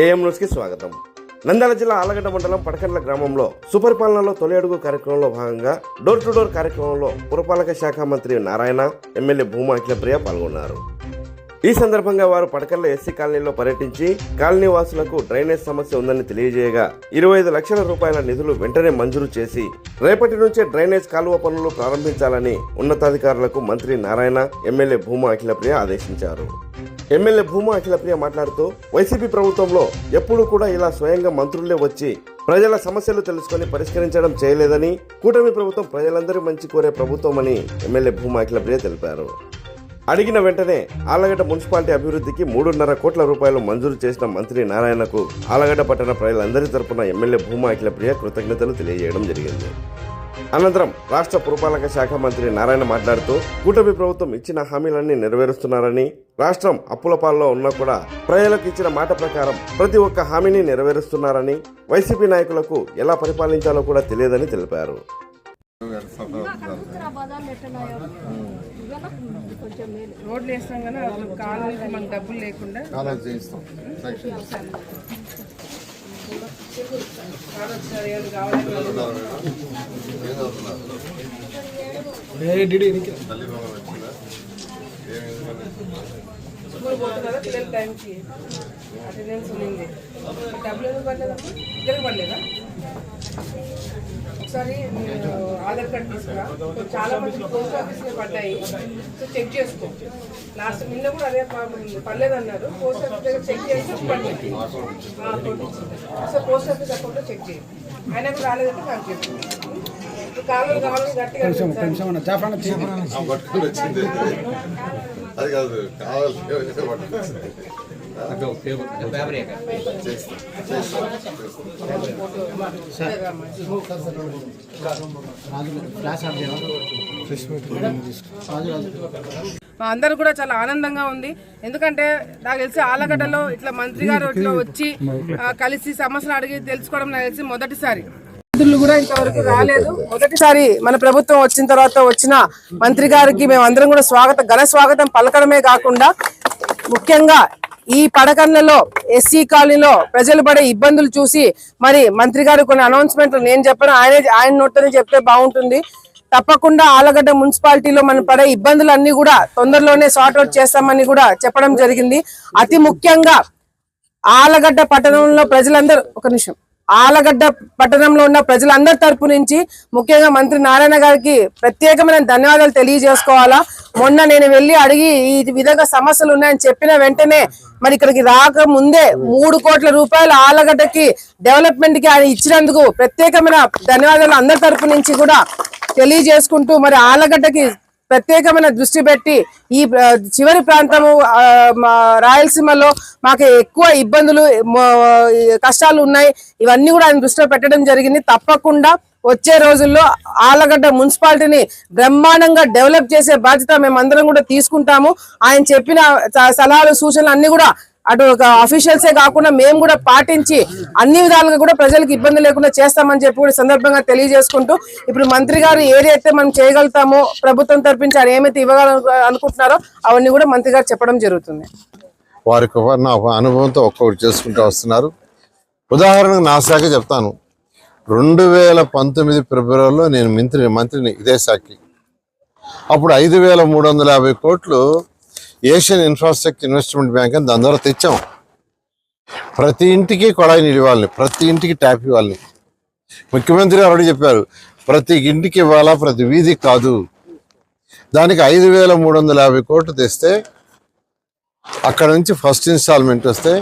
AM న్యూస్కి స్వాగతం. నంద్యాల జిల్లా ఆలగడ్డ మండలం పడకండ్ల గ్రామంలో సుపరిపాలనలో తొలి అడుగు కార్యక్రమంలో భాగంగా డోర్ టు డోర్ కార్యక్రమంలో పురపాలక శాఖ మంత్రి నారాయణ ఎమ్మెల్యే భూమా అఖిలప్రియ పాల్గొన్నారు. ఈ సందర్భంగా వారు పడకల్ల ఎస్సీ కాలనీలో పర్యటించి కాలనీ వాసులకు డ్రైనేజ్ సమస్య ఉందని తెలియజేయగా ఇరవై ఐదు లక్షల రూపాయల నిధులు వెంటనే మంజూరు చేసి రేపటి నుంచే డ్రైనేజ్ కాలువ పనులు ప్రారంభించాలని ఉన్నతాధికారులకు మంత్రి నారాయణ ఎమ్మెల్యే భూమా అఖిలప్రియ ఆదేశించారు. ఎమ్మెల్యే భూమా అఖిలప్రియ మాట్లాడుతూ వైసీపీ ప్రభుత్వంలో ఎప్పుడు కూడా ఇలా స్వయంగా మంత్రులే వచ్చి ప్రజల సమస్యలు తెలుసుకొని పరిష్కరించడం చేయలేదని కూటమి ప్రభుత్వం ప్రజలందరూ మంచి కోరే ప్రభుత్వం అని ఎమ్మెల్యే భూమా అఖిలప్రియ తెలిపారు. అడిగిన వెంటనే ఆలగడ్డ మున్సిపాలిటీ అభివృద్ధికి మూడున్నర కోట్ల రూపాయలు మంజూరు చేసిన మంత్రి నారాయణకు ఆలగడ్డ పట్టణ ప్రజలందరి తరపున ఎమ్మెల్యే భూమా అఖిలప్రియ కృతజ్ఞతలు తెలియజేయడం జరిగింది. అనంతరం రాష్ట్ర పురపాలక శాఖ మంత్రి నారాయణ మాట్లాడుతూ కూటమి ప్రభుత్వం ఇచ్చిన హామీలన్నీ నెరవేరుస్తున్నారని రాష్ట్రం అప్పుల పాల్లో ఉన్నా కూడా ప్రజలకు ఇచ్చిన మాట ప్రకారం ప్రతి ఒక్క హామీని నెరవేరుస్తున్నారని వైసీపీ నాయకులకు ఎలా పరిపాలించాలో కూడా తెలియదని తెలిపారు. రోడ్లు వేస్తాం కానీ మనకు డబ్బులు లేకుండా. స్కూల్ పోతున్నారా పిల్లల టైంకి అటెండెన్స్ ఉంది డబ్బులు ఎందుకు పడలేదమ్మా ఇద్దరికి పడలేదా ఒకసారి మీరు ఆధార్ కార్డ్ తీసుకురా. చాలా మంది పోస్ట్ ఆఫీస్లో పడ్డాయి. సో చెక్ చేసుకో. లాస్ట్ నిన్న కూడా అదే పర్లేదు అన్నారు పోస్ట్ ఆఫీస్ దగ్గర చెక్ చేసి పడింది సో పోస్ట్ ఆఫీస్ అకౌంట్లో చెక్ చేయండి అయినా కూడా రాలేదంటే నాకు చెప్పు ఇప్పుడు కాలువలు కావాలని గట్టిగా అది కాదు కావాలి మా అందరూ కూడా చాలా ఆనందంగా ఉంది. ఎందుకంటే నాకు తెలిసి ఆలగడ్డలో ఇట్లా మంత్రి గారు ఇట్లా వచ్చి కలిసి సమస్యలు అడిగి తెలుసుకోవడం నాకు తెలిసి మొదటిసారి. మంత్రులు కూడా ఇంతవరకు రాలేదు. మొదటిసారి మన ప్రభుత్వం వచ్చిన తర్వాత వచ్చిన మంత్రి గారికి మేము అందరం కూడా స్వాగతం ఘన స్వాగతం పలకడమే కాకుండా ముఖ్యంగా ఈ పడకన్లలో ఎస్సీ కాలనీలో ప్రజలు పడే ఇబ్బందులు చూసి మరి మంత్రి గారు కొన్ని అనౌన్స్మెంట్లు నేను చెప్పను ఆయనే ఆయన నోట్లోనే చెప్తే బాగుంటుంది. తప్పకుండా ఆలగడ్డ మున్సిపాలిటీలో మనం పడే ఇబ్బందులన్నీ కూడా తొందరలోనే సార్ట్అవుట్ చేస్తామని కూడా చెప్పడం జరిగింది. అతి ముఖ్యంగా ఆలగడ్డ పట్టణంలో ప్రజలందరూ ఒక నిమిషం. ఆలగడ్డ పట్టణంలో ఉన్న ప్రజలందరి తరపు నుంచి ముఖ్యంగా మంత్రి నారాయణ గారికి ప్రత్యేకమైన ధన్యవాదాలు తెలియజేసుకోవాలా? మొన్న నేను వెళ్ళి అడిగి ఈ విధంగా సమస్యలు ఉన్నాయని చెప్పిన వెంటనే మరి ఇక్కడికి రాక ముందే మూడు కోట్ల రూపాయలు ఆలగడ్డకి డెవలప్మెంట్కి ఆయన ఇచ్చినందుకు ప్రత్యేకమైన ధన్యవాదాలు అందరి తరపు నుంచి కూడా తెలియజేసుకుంటూ మరి ఆలగడ్డకి ప్రత్యేకమైన దృష్టి పెట్టి ఈ చివరి ప్రాంతము మా రాయలసీమలో మాకు ఎక్కువ ఇబ్బందులు కష్టాలు ఉన్నాయి. ఇవన్నీ కూడా ఆయన దృష్టిలో పెట్టడం జరిగింది. తప్పకుండా వచ్చే రోజుల్లో ఆలగడ్డ మున్సిపాలిటీని బ్రహ్మాండంగా డెవలప్ చేసే బాధ్యత మేమందరం కూడా తీసుకుంటాము. ఆయన చెప్పిన స- సలహాలు సూచనలు అన్ని కూడా అటు ఒక అఫీషియల్సే కాకుండా మేము కూడా పాటించి అన్ని విధాలుగా కూడా ప్రజలకు ఇబ్బంది లేకుండా చేస్తామని చెప్పి కూడా సందర్భంగా తెలియజేసుకుంటూ ఇప్పుడు మంత్రి గారు ఏదైతే మనం చేయగలుగుతామో ప్రభుత్వం తరపించి ఆయన ఏమైతే ఇవ్వగల అనుకుంటున్నారో అవన్నీ కూడా మంత్రి గారు చెప్పడం జరుగుతుంది. వారికి నా అనుభవంతో ఒక్కొక్కటి చేసుకుంటూ వస్తున్నారు. ఉదాహరణకు నా శాఖ చెప్తాను. రెండు వేల పంతొమ్మిది ఫిబ్రవరిలో నేను మంత్రి మంత్రిని ఇదే శాఖకి. అప్పుడు ఐదు వేల మూడు వందల యాభై కోట్లు ఏషియన్ ఇన్ఫ్రాస్ట్రక్చర్ ఇన్వెస్ట్మెంట్ బ్యాంక్ అని దాని ద్వారా తెచ్చాం. ప్రతి ఇంటికి కొడాయి నీళ్ళు ఇవ్వాలని ప్రతి ఇంటికి ట్యాప్ ఇవ్వాలని. ముఖ్యమంత్రి ఆల్రెడీ చెప్పారు ప్రతి ఇంటికి ఇవ్వాలా ప్రతి వీధికి కాదు. దానికి ఐదు వేల మూడు వందల యాభై కోట్లు తెస్తే అక్కడ నుంచి ఫస్ట్ ఇన్స్టాల్మెంట్ వస్తే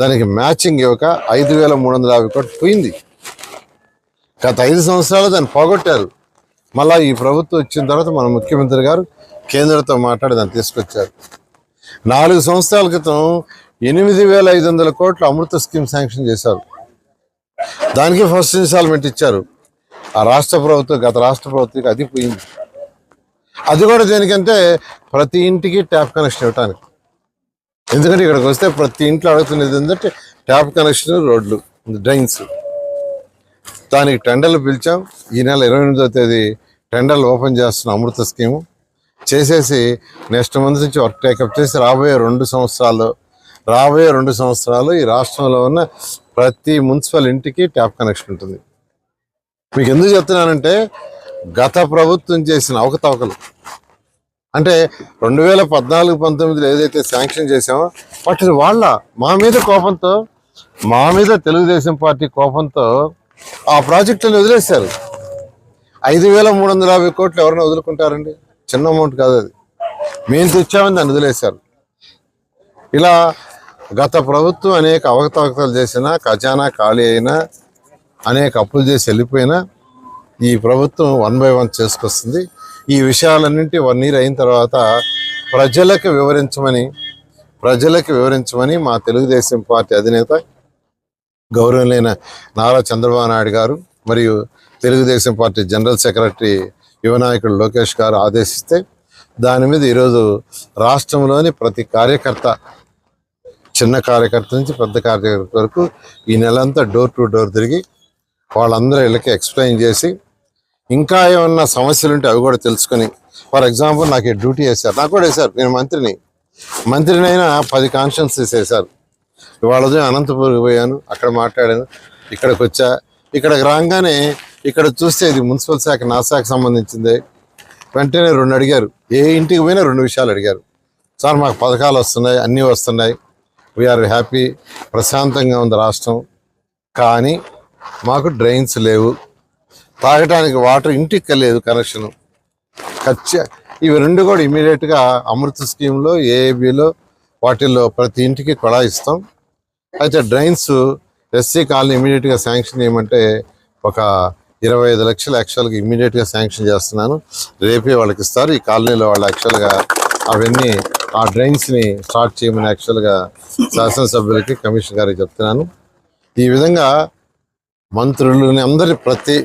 దానికి మ్యాచింగ్ ఇవ్వక ఐదు వేల మూడు వందల యాభై కోట్లు పోయింది. గత ఐదు సంవత్సరాలు దాన్ని పోగొట్టారు. మళ్ళా ఈ ప్రభుత్వం వచ్చిన తర్వాత మన ముఖ్యమంత్రి గారు కేంద్రంతో మాట్లాడి దాన్ని తీసుకొచ్చారు. నాలుగు సంవత్సరాల క్రితం ఎనిమిది వేల ఐదు వందల కోట్ల అమృత స్కీమ్ శాంక్షన్ చేశారు. దానికి ఫస్ట్ ఇన్స్టాల్మెంట్ ఇచ్చారు. ఆ రాష్ట్ర ప్రభుత్వం గత రాష్ట్ర ప్రభుత్వం అది పోయింది. అది కూడా దేనికంటే ప్రతి ఇంటికి ట్యాప్ కనెక్షన్ ఇవ్వటానికి. ఎందుకంటే ఇక్కడికి వస్తే ప్రతి ఇంట్లో అడుగుతున్నది ఏంటంటే ట్యాప్ కనెక్షన్ రోడ్లు డ్రైన్స్. దానికి టెండర్లు పిలిచాం. ఈ నెల ఇరవై ఎనిమిదో తేదీ టెండర్లు ఓపెన్ చేస్తున్న అమృత స్కీము. చేసేసి నెక్స్ట్ మంత్ నుంచి వర్క్ టేకప్ చేసి రాబోయే రెండు సంవత్సరాలు రాబోయే రెండు సంవత్సరాలు ఈ రాష్ట్రంలో ఉన్న ప్రతి మున్సిపల్ ఇంటికి ట్యాప్ కనెక్షన్ ఉంటుంది. మీకు ఎందుకు చెప్తున్నానంటే గత ప్రభుత్వం చేసిన అవకతవకలు. అంటే రెండు వేల పద్నాలుగు పంతొమ్మిదిలో ఏదైతే శాంక్షన్ చేసామో వాటిని వాళ్ళ మా మీద కోపంతో మా మీద తెలుగుదేశం పార్టీ కోపంతో ఆ ప్రాజెక్టులను వదిలేశారు. ఐదు వేల మూడు వందల యాభై కోట్లు ఎవరైనా వదులుకుంటారండి? చిన్న అమౌంట్ కాదు అది. మేము తెచ్చామని దాన్ని వదిలేశారు. ఇలా గత ప్రభుత్వం అనేక అవకతవకతలు చేసినా ఖజానా ఖాళీ అయినా అనేక అప్పులు చేసి వెళ్ళిపోయినా ఈ ప్రభుత్వం వన్ బై వన్ చేసుకొస్తుంది. ఈ విషయాలన్నింటి వన్ ఇయర్ అయిన తర్వాత ప్రజలకు వివరించమని ప్రజలకు వివరించమని మా తెలుగుదేశం పార్టీ అధినేత గౌరవనీయులైన నారా చంద్రబాబు నాయుడు గారు మరియు తెలుగుదేశం పార్టీ జనరల్ సెక్రటరీ యువ నాయకుడు లోకేష్ గారు ఆదేశిస్తే దాని మీద ఈరోజు రాష్ట్రంలోని ప్రతి కార్యకర్త చిన్న కార్యకర్త నుంచి పెద్ద కార్యకర్త వరకు ఈ నెలంతా డోర్ టు డోర్ తిరిగి వాళ్ళందరూ వీళ్ళకి ఎక్స్ప్లెయిన్ చేసి ఇంకా ఏమన్నా సమస్యలు ఉంటే అవి కూడా తెలుసుకొని ఫర్ ఎగ్జాంపుల్ నాకు ఈ డ్యూటీ వేశారు నాకు కూడా వేశారు నేను మంత్రిని. మంత్రినైనా పది కాన్షన్స్ వేశారు. ఇవాళ ఉదయం అనంతపూర్కి పోయాను. అక్కడ మాట్లాడాను. ఇక్కడికి వచ్చా. ఇక్కడికి రాగానే ఇక్కడ చూస్తే ఇది మున్సిపల్ శాఖ నా శాఖ సంబంధించింది. వెంటనే రెండు అడిగారు. ఏ ఇంటికి పోయినా రెండు విషయాలు అడిగారు. సార్ మాకు పథకాలు వస్తున్నాయి అన్నీ వస్తున్నాయి. వీఆర్ హ్యాపీ ప్రశాంతంగా ఉంది రాష్ట్రం. కానీ మాకు డ్రైన్స్ లేవు. తాగడానికి వాటర్ ఇంటికి లేదు కనెక్షన్. ఖచ్చి ఇవి రెండు కూడా ఇమీడియట్గా అమృత స్కీమ్లో ఏఏబిలో వాటిల్లో ప్రతి ఇంటికి కొడా ఇస్తాం. అయితే డ్రైన్స్ ఎస్సీ కాలనీ ఇమీడియట్గా శాంక్షన్ చేయమంటే ఒక ఇరవై ఐదు లక్షలు యాక్చువల్గా ఇమీడియట్గా శాంక్షన్ చేస్తున్నాను. రేపే వాళ్ళకి ఇస్తారు. ఈ కాలనీలో వాళ్ళు యాక్చువల్గా అవన్నీ ఆ డ్రైన్స్ని స్టార్ట్ చేయమని యాక్చువల్గా శాసనసభ్యులకి కమిషన్ గారికి చెప్తున్నాను. ఈ విధంగా మంత్రులని అందరి ప్రతి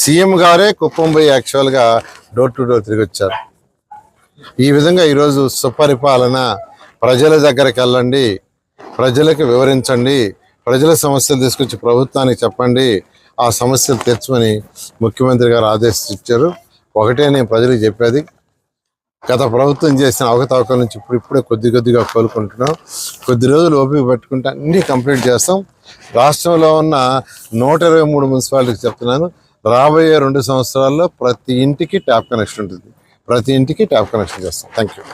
సీఎం గారే కుప్పం పోయి యాక్చువల్గా డోర్ టు డోర్ తిరిగి వచ్చారు ఈ విధంగా ఈరోజు సుపరిపాలన ప్రజల దగ్గరికి వెళ్ళండి. ప్రజలకు వివరించండి. ప్రజల సమస్యలు తీసుకొచ్చి ప్రభుత్వానికి చెప్పండి. ఆ సమస్యలు తెచ్చమని ముఖ్యమంత్రి గారు ఆదేశించారు. ఒకటే నేను ప్రజలకు చెప్పేది. గత ప్రభుత్వం చేసిన అవకతవకల నుంచి ఇప్పుడు ఇప్పుడే కొద్ది కొద్దిగా కోలుకుంటున్నాం. కొద్ది రోజులు ఓపిక పెట్టుకుంటే అన్నీ కంప్లీట్ చేస్తాం. రాష్ట్రంలో ఉన్న నూట ఇరవై మూడు మున్సిపాలిటీకి చెప్తున్నాను. రాబోయే రెండు సంవత్సరాల్లో ప్రతి ఇంటికి ట్యాప్ కనెక్షన్ ఉంటుంది. ప్రతి ఇంటికి ట్యాప్ కనెక్షన్ చేస్తాం. Thank you